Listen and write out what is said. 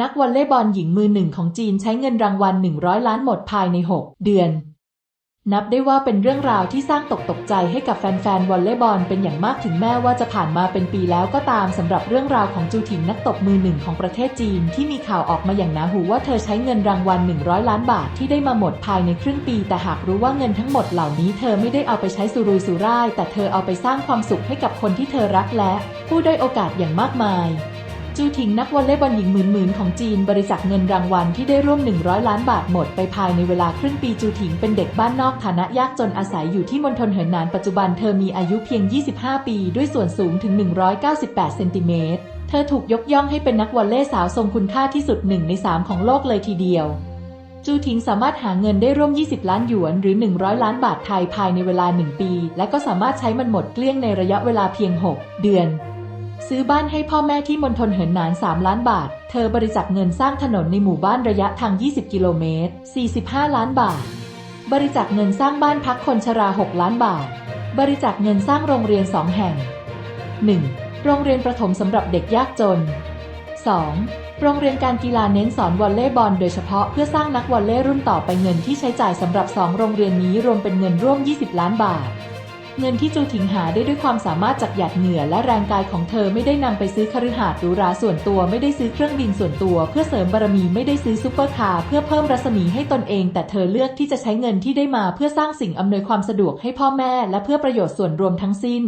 นักวอลเลย์บอลหญิงมือหนึ่งของจีนใช้เงินรางวัล 100 ล้านหมดภายใน 6 เดือน นับได้ว่าเป็นเรื่องราวที่สร้างตกตกใจให้กับแฟนๆวอลเลย์บอลเป็นอย่างมากถึงแม้ว่าจะผ่านมาเป็นปีแล้วก็ตามสำหรับเรื่องราวของจูถิงนักตบมือหนึ่งของประเทศจีน ที่มีข่าวออกมาอย่างหนาหูว่าเธอใช้เงินรางวัล 100 ล้านบาทที่ได้มาหมดภายในครึ่งปี แต่หากรู้ว่าเงินทั้งหมดเหล่านี้เธอไม่ได้เอาไปใช้สุรุยสุร่ายแต่เธอเอาไปสร้างความสุขให้กับคนที่เธอรักและผู้ได้โอกาสอย่างมากมาย จูถิงนักวอลเลย์บอลหญิงหมื่นๆของจีนบริจาคเงินรางวัลที่ได้ร่วม 100 ล้านบาทหมดไปภายในเวลาครึ่งปีจูถิงเป็นเด็กบ้านนอกฐานะยากจนอาศัยอยู่ที่มณฑลเหินหนานปัจจุบันเธอมีอายุเพียง 25 ปี ด้วยส่วนสูงถึง 198 เซนติเมตรเธอถูกยกย่องให้เป็นนักวอลเลย์สาวทรงคุณค่าที่สุดหนึ่งใน3ของโลกเลยทีเดียวจูถิงสามารถหาเงินได้ร่วม 20 ล้านหยวน หรือ 100 ล้านบาทไทยภายในเวลา 1 ปี และก็สามารถใช้มันหมดเกลี้ยงในระยะเวลาเพียง 6 เดือน ซื้อบ้านให้พ่อแม่ที่มณฑลเหินหนาน 3 ล้านบาท เธอบริจาคเงินสร้างถนนในหมู่บ้านระยะทาง 20 กิโลเมตร 45 ล้านบาท บริจาคเงินสร้างบ้านพักคนชรา 6 ล้านบาท บริจาคเงินสร้างโรงเรียน 2 แห่ง 1. โรงเรียนประถมสำหรับเด็กยากจน 2. โรงเรียนการกีฬาเน้นสอนวอลเลย์บอลโดยเฉพาะเพื่อสร้างนักวอลเลย์รุ่นต่อไปเงินที่ใช้จ่ายสำหรับ 2 โรงเรียนนี้รวมเป็นเงินร่วม 20 ล้านบาท เงินที่จูถิงหาได้ด้วยความสามารถจากหยาดเหงื่อและแรงกายของเธอไม่ได้นำไปซื้อคฤหาสน์หรูหราส่วนตัวไม่ได้ซื้อเครื่องบินส่วนตัว เพื่อเสริมบารมีไม่ได้ซื้อซูเปอร์คาร์เพื่อเพิ่มรัศมีให้ตนเอง แต่เธอเลือกที่จะใช้เงินที่ได้มาเพื่อสร้างสิ่งอำนวยความสะดวกให้พ่อแม่ และเพื่อประโยชน์ส่วนรวมทั้งสิ้น